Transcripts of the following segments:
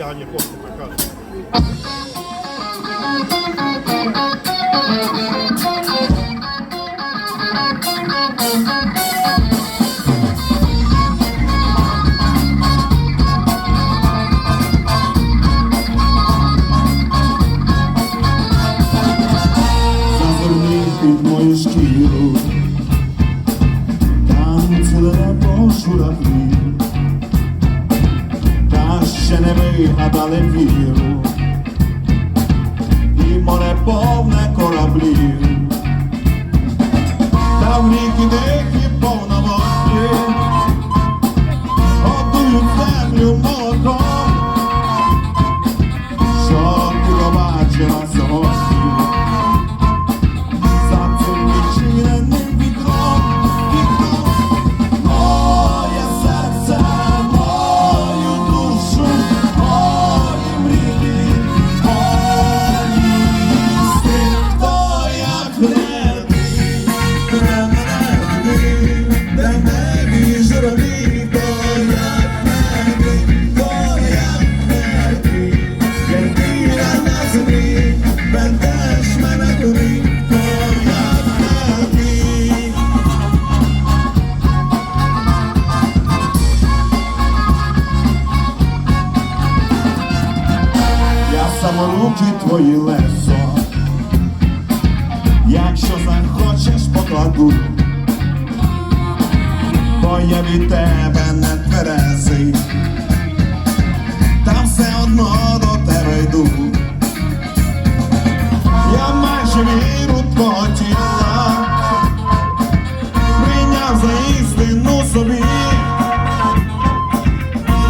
стягання коштів виказує. Під мою шкіру, там ціле по журавлі, ще не вигадали віру, і море повне кораблів, та в ріки дихі Саморуки твої лесо, якщо захочеш покладу, бо я від тебе не тверезий, та все одно до тебе йду. Я майже віру твого тіла, прийняв за істину собі,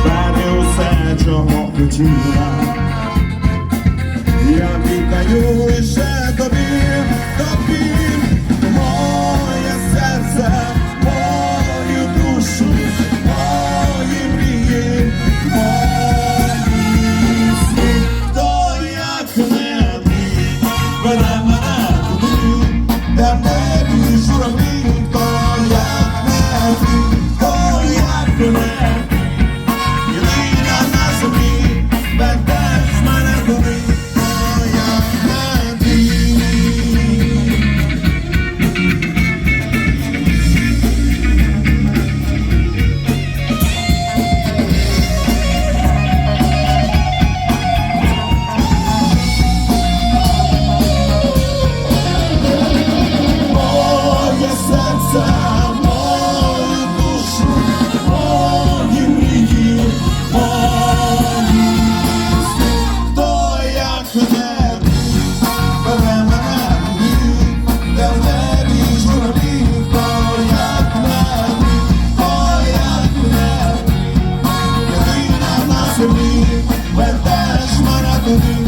бери усе, чого хотіла. Now you wish Thank you.